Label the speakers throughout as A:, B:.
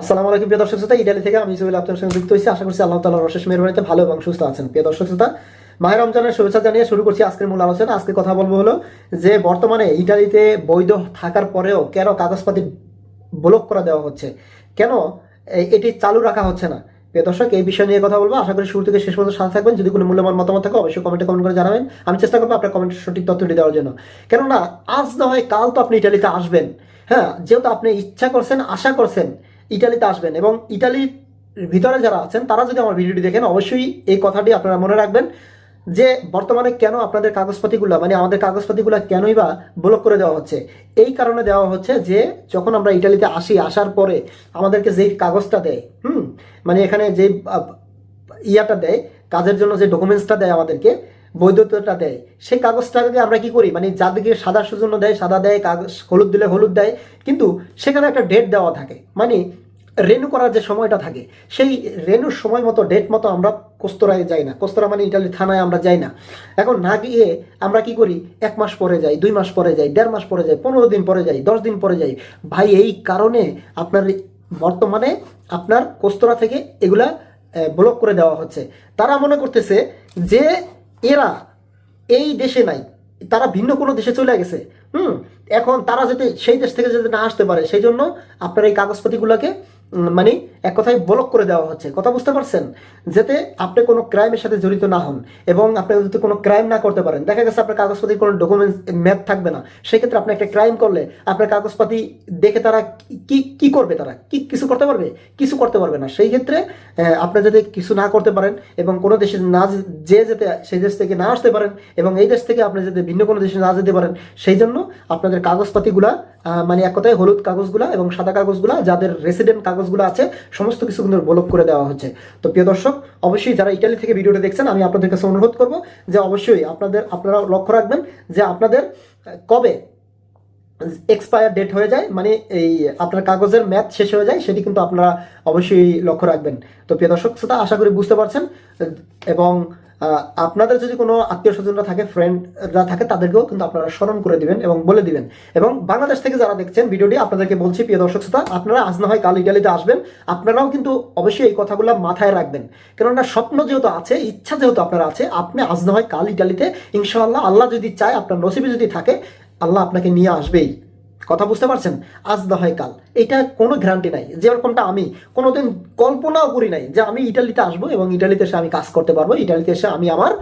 A: আসসালামু আলাইকুম, প্রিয় দর্শক শ্রোতা। ইটালি থেকে আমি সোহেল আপনার সঙ্গে যুক্ত হয়েছি। আশা করছি আল্লাহ তাআলার অশেষ মেহরবানিতে ভালো এবং সুস্থ আছেন। প্রিয় দর্শক শ্রোতা মাহের রমজানের শুভেচ্ছা জানিয়ে শুরু করছি আজকের মূল আলোচনা। আজকে কথা বলব হলো যে, বর্তমানে ইটালিতে বৈধ থাকার পরেও কেন কাগজপাতি ব্লক করে দেওয়া হচ্ছে? কেন এটি চালু রাখা হচ্ছে না? প্রিয় দর্শক, এই বিষয় নিয়ে কথা বলব। আশা করি শুরু থেকে শেষ পর্যন্ত সাথে থাকবেন। যদি কোনো মূল্যবান মতামত থাকে, অবশ্যই কমেন্টে কমেন্ট করে জানাবেন। আমি চেষ্টা করব আপনার কমেন্টের সঠিক তথ্যটি দেওয়ার জন্য। কেননা, আজ না হয় কাল তো আপনি ইটালিতে আসবেন। হ্যাঁ যেহেতু আপনি ইচ্ছা করছেন, আশা করছেন ইটালিতে আসবেন এবং ইটালির ভিতরে যারা আছেন, তারা যদি আমার ভিডিওটি দেখেন, অবশ্যই এই কথাটি আপনারা মনে রাখবেন যে বর্তমানে কেন আপনাদের কাগজপাতিগুলো মানে আমাদের কাগজপাতিগুলো কেনই বা ব্লক করে দেওয়া হচ্ছে? এই কারণে দেওয়া হচ্ছে যে, যখন আমরা ইটালিতে আসি, আসার পরে আমাদেরকে যেই কাগজটা দেয়, হুম? মানে এখানে যে ইয়াটা দেয়, কাজের জন্য যে ডকুমেন্টসটা দেয় আমাদেরকে, বৈধতাটা দেয়, সেই কাগজটাকে আমরা কি করি? মানে যাদেরকে সাদা জন্য দেয়, সাদা দেয়, কাগজ, হলুদ দিলে হলুদ দেয়, কিন্তু সেখানে একটা ডেট দেওয়া থাকে। মানে রেনু করার যে সময়টা থাকে, সেই রেনুর সময় মতো ডেট মতো আমরা কোস্তরায় যাই না। কোস্তরা মানে ইটালি থানায় আমরা যাই না। এখন না গিয়ে আমরা কি করি? এক মাস পরে যাই, দুই মাস পরে যাই, দেড় মাস পরে যাই, পনেরো দিন পরে যাই, দশ দিন পরে যাই। ভাই, এই কারণে আপনার বর্তমানে আপনার কোস্তরা থেকে এগুলা ব্লক করে দেওয়া হচ্ছে। তারা মনে করতেছে যে এরা এই দেশে নাই, তারা ভিন্ন কোনো দেশে চলে গেছে। হুম, এখন তারা যাতে সেই দেশ থেকে যাতে না আসতে পারে, সেই জন্য আপনার এই কাগজপাতিগুলোকে মানে এক কথায় ব্লক করে দেওয়া হচ্ছে। কথা বুঝতে পারছেন? যাতে আপনি কোনো ক্রাইমের সাথে জড়িত না হন এবং আপনি যদি কোনো ক্রাইম না করতে পারেন, দেখা গেছে আপনার কাগজপাতির কোনো ডকুমেন্টস ম্যাপ থাকবে না, সেক্ষেত্রে আপনি একটা ক্রাইম করলে আপনার কাগজপাতি দেখে তারা কি কি করবে তারা? কি কিছু করতে পারবে? কিছু করতে পারবে না। সেই ক্ষেত্রে আপনি যদি কিছু না করতে পারেন এবং কোনো দেশে না যে- যেতে, সেই দেশ থেকে না আসতে পারেন এবং এই দেশ থেকে আপনি যদি ভিন্ন কোনো দেশে না যেতে পারেন, সেই জন্য আপনাদের কাগজপাতিগুলা মানে এক কথায় হলুদ কাগজগুলা এবং সাদা কাগজগুলা, যাদের রেসিডেন্ট কাগজগুলো আছে, সমস্ত কিছু কিন্তু ব্লক করে দেওয়া হচ্ছে। তো প্রিয় দর্শক, অবশ্যই যারা ইটালি থেকে ভিডিওটা দেখছেন, আমি আপনাদের কাছে অনুরোধ করব যে অবশ্যই আপনাদের আপনারা লক্ষ্য রাখবেন যে আপনাদের কবে এক্সপায়ার ডেট হয়ে যায় মানে এই আপনার কাগজের ম্যাথ শেষ হয়ে যায়, সেটি কিন্তু আপনারা অবশ্যই লক্ষ্য রাখবেন। তো প্রিয় দর্শক, শ্রোতা, আশা করি বুঝতে পারছেন, এবং আপনাদের যদি কোনো আত্মীয় স্বজনরা থাকে ফ্রেন্ডরা থাকে, তাদেরকেও কিন্তু আপনারা স্মরণ করে দিবেন এবং বলে দিবেন। এবং বাংলাদেশ থেকে যারা দেখছেন ভিডিওটি, আপনাদেরকে বলছি, প্রিয় দর্শক শ্রোতা, আপনারা আজ না হয় কাল ইটালিতে আসবেন, আপনারাও কিন্তু অবশ্যই এই কথাগুলো মাথায় রাখবেন। কেননা স্বপ্ন যেহেতু আছে, ইচ্ছা যেহেতু আপনার আছে, আপনি আজ না হয় কাল ইটালিতে, ইনশাআল্লাহ, আল্লাহ যদি চায়, আপনার নসিবে যদি থাকে, আল্লাহ আপনাকে নিয়ে আসবেই। কথা বুঝতে পারছেন? আজ না হয় কাল। এটা কোনো গ্যারান্টি নাই। যেরকমটা আমি, কোনোদিন কল্পনাও করি নাই যে আমি ইটালিতে আসব এবং ইটালিতে এসে আমি কাজ করতে পারব, ইটালিতে এসে আমি আমার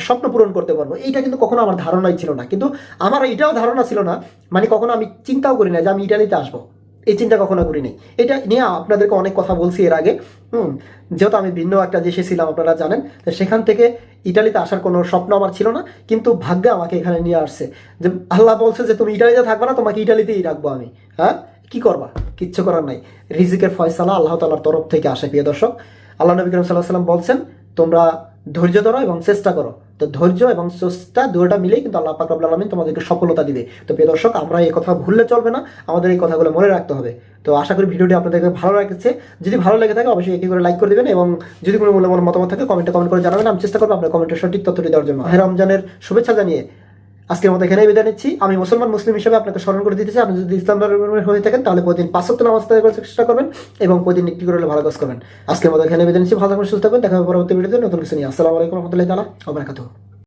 A: স্বপ্ন পূরণ করতে পারব। এইটা কিন্তু কখনো আমার ধারণাই ছিল না। কিন্তু আমার এটাও ধারণা ছিল না। মানে কখনো আমি চিন্তাও করি না যে আমি ইটালিতে আসব। এই চিন্তা কখনো করিনি। এটা নিয়ে আপনাদেরকে অনেক কথা বলছি এর আগে। হুম, যেহেতু আমি ভিন্ন একটা দেশে ছিলাম, আপনারা জানেন। তো সেখান থেকে ইটালিতে আসার কোনো স্বপ্ন আমার ছিল না, কিন্তু ভাগ্য আমাকে এখানে নিয়ে আসছে। যে আল্লাহ বলছে যে, তুমি ইটালিতে থাকবে না, তোমাকে ইটালিতেই রাখব আমি। হ্যাঁ? কি করবা? কিচ্ছু করার নাই। রিজিকের ফয়সালা আল্লাহ তালার তরফ থেকে আসে, প্রিয় দর্শক। আল্লাহ নবী করিম সাল্লাহ সাল্লাম বলছেন, তোমরা ধৈর্য ধরো এবং চেষ্টা করো। তো ধৈর্য এবং সস্তা দুটা মিলেই কিন্তু আল্লাহ পাক আলমিন তোমাদেরকে সফলতা দিবে। তো প্রিয় দর্শক, আমরা এই কথা ভুললে চলবে না, আমাদের এই কথাগুলো মনে রাখতে হবে। তো আশা করি ভিডিওটি আপনাদেরকে ভালো লাগছে। যদি ভালো লেগে থাকে, অবশ্যই একটি করে লাইক করে দেবেন এবং যদি কোনো মূল্যবান মতামত থাকে, কমেন্টে কমেন্ট করে জানাবেন। আমি চেষ্টা করব আপনার কমেন্টের সঠিক তথ্যটি দেওয়ার জন্য। রমজানের শুভেচ্ছা জানিয়ে আজকের মতো এখানেই বিদায় নিচ্ছি। আমি মুসলমান, মুসলিম হিসেবে আপনাকে স্মরণ করে দিতেছি, আপনি যদি ইসলাম ধর্মের হয়ে থাকেন, তাহলে প্রতিদিন পাঁচত্ব নামাজ তাদের করার চেষ্টা করবেন এবং প্রতিদিন একটি করে ভালো কাজ করবেন। আজকের মতো এখানে বিদায় নিচ্ছি, ভালো থাকবেন, সুস্থ থাকবেন, দেখা পরবর্তী ভিডিওতে নতুন কিছু নিয়ে। আসসালামু আলাইকুম রহমতুল্লাহ তালা আবরাকাতুহ